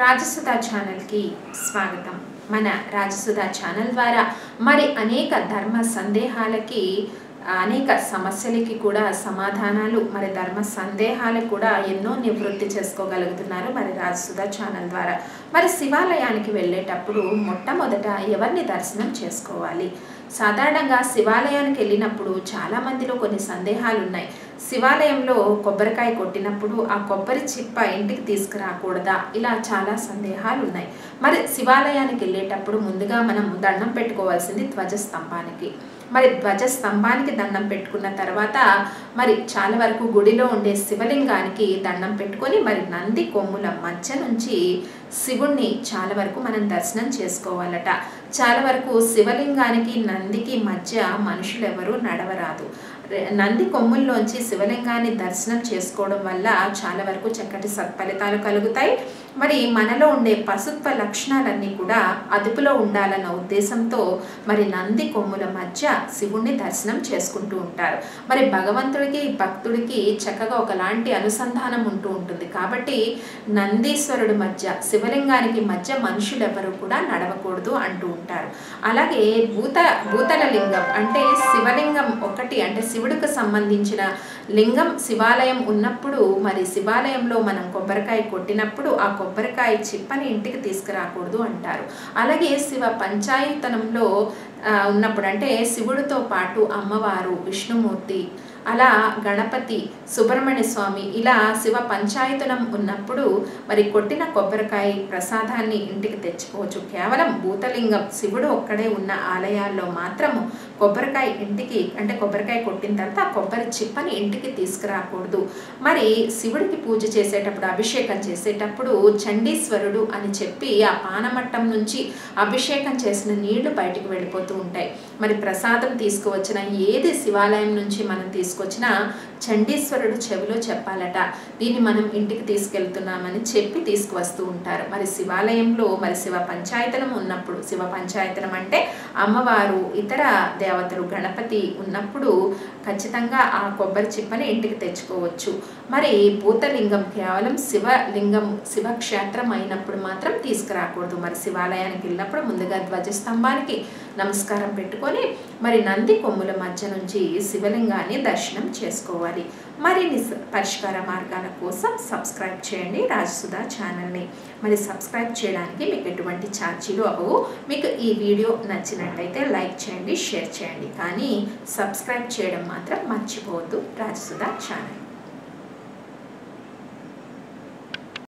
రాజసుధ ఛానల్కి స్వాగతం. మన రాజసుధ ఛానల్ ద్వారా మరి అనేక ధర్మ సందేహాలకి అనేక సమస్యలకి కూడా సమాధానాలు మరి ధర్మ సందేహాలకు కూడా ఎన్నో నివృత్తి చేసుకోగలుగుతున్నారు మరి రాజసుధ ఛానల్ ద్వారా. మరి శివాలయానికి వెళ్ళేటప్పుడు మొట్టమొదట ఎవరిని దర్శనం చేసుకోవాలి? సాధారణంగా శివాలయానికి వెళ్ళినప్పుడు చాలా మందిలో కొన్ని సందేహాలు ఉన్నాయి శివాలయంలో కొబ్బరికాయ కొట్టినప్పుడు ఆ కొబ్బరి చిప్ప ఇంటికి తీసుకురాకూడదా? ఇలా చాలా సందేహాలు ఉన్నాయి మరి శివాలయానికి వెళ్ళేటప్పుడు ముందుగా మనం దండం పెట్టుకోవాల్సింది ధ్వజస్తంభానికి. మరి ధ్వజస్తంభానికి దండం పెట్టుకున్న తర్వాత మరి చాలా వరకు గుడిలో ఉండే శివలింగానికి దండం పెట్టుకొని మరి నంది కొమ్ముల మధ్య నుంచి శివుణ్ణి చాలా వరకు మనం దర్శనం చేసుకోవాలట. చాలా వరకు శివలింగానికి నందికి మధ్య మనుషులు నడవరాదు. నంది కొమ్ముల్లోంచి శివలింగాన్ని దర్శనం చేసుకోవడం వల్ల చాలా వరకు చక్కటి సత్ఫలితాలు కలుగుతాయి. మరి మనలో ఉండే పశుత్వ లక్షణాలన్నీ కూడా అదుపులో ఉండాలన్న ఉద్దేశంతో మరి నంది కొమ్ముల మధ్య శివుణ్ణి దర్శనం చేసుకుంటూ ఉంటారు. మరి భగవంతుడికి భక్తుడికి చక్కగా ఒకలాంటి అనుసంధానం ఉంటూ ఉంటుంది. కాబట్టి నందీశ్వరుడి మధ్య శివలింగానికి మధ్య మనుషులెవరు కూడా నడవకూడదు అంటూ ఉంటారు. అలాగే భూత భూతల లింగం అంటే శివలింగం ఒకటి అంటే శివుడికి సంబంధించిన లింగం శివాలయం ఉన్నప్పుడు మరి శివాలయంలో మనం కొబ్బరికాయ కొట్టినప్పుడు ఆ కొబ్బరికాయ చిప్పని ఇంటికి తీసుకురాకూడదు అంటారు. అలాగే శివ పంచాయతనంలో ఉన్నప్పుడు అంటే శివుడితో పాటు అమ్మవారు విష్ణుమూర్తి అలా గణపతి సుబ్రహ్మణ్య స్వామి ఇలా శివ పంచాయతనం ఉన్నప్పుడు మరి కొట్టిన కొబ్బరికాయ ప్రసాదాన్ని ఇంటికి తెచ్చుకోవచ్చు. కేవలం భూతలింగం శివుడు ఒక్కడే ఉన్న ఆలయాల్లో మాత్రము కొబ్బరికాయ ఇంటికి అంటే కొబ్బరికాయ కొట్టిన తర్వాత ఆ కొబ్బరి చిప్పని ఇంటికి తీసుకురాకూడదు. మరి శివుడికి పూజ చేసేటప్పుడు అభిషేకం చేసేటప్పుడు చండీశ్వరుడు అని చెప్పి ఆ పానమట్టం నుంచి అభిషేకం చేసిన నీళ్ళు బయటికి వెళ్ళిపోతూ ఉంటాయి. మరి ప్రసాదం తీసుకువచ్చిన ఏది శివాలయం నుంచి మనం తీసుకొచ్చిన చండీశ్వరుడు చెవిలో చెప్పాలట. దీన్ని మనం ఇంటికి తీసుకెళ్తున్నామని చెప్పి తీసుకువస్తూ ఉంటారు. మరి శివాలయంలో మరి శివ పంచాయతనం ఉన్నప్పుడు శివ పంచాయతనం అంటే అమ్మవారు ఇతర దేవతలు గణపతి ఉన్నప్పుడు ఖచ్చితంగా ఆ కొబ్బరి చిప్పని ఇంటికి తెచ్చుకోవచ్చు. మరి భూతలింగం కేవలం శివలింగం శివక్షేత్రం అయినప్పుడు మాత్రం తీసుకురాకూడదు. మరి శివాలయానికి వెళ్ళినప్పుడు ముందుగా ధ్వజస్తంభానికి నమస్కారం పెట్టుకొని మరి నంది కొమ్ముల మధ్య నుంచి శివలింగాన్ని దర్శనం చేసుకోవాలి. మరిన్ని పరిష్కార మార్గాల కోసం సబ్స్క్రైబ్ చేయండి రాజసుధా ఛానల్ని. మరి సబ్స్క్రైబ్ చేయడానికి మీకు ఎటువంటి ఛార్జీలు అవ్వవు. మీకు ఈ వీడియో నచ్చినట్టయితే లైక్ చేయండి షేర్ చేయండి. కానీ సబ్స్క్రైబ్ చేయడం మాత్రం మర్చిపోవద్దు రాజసుధా ఛానల్.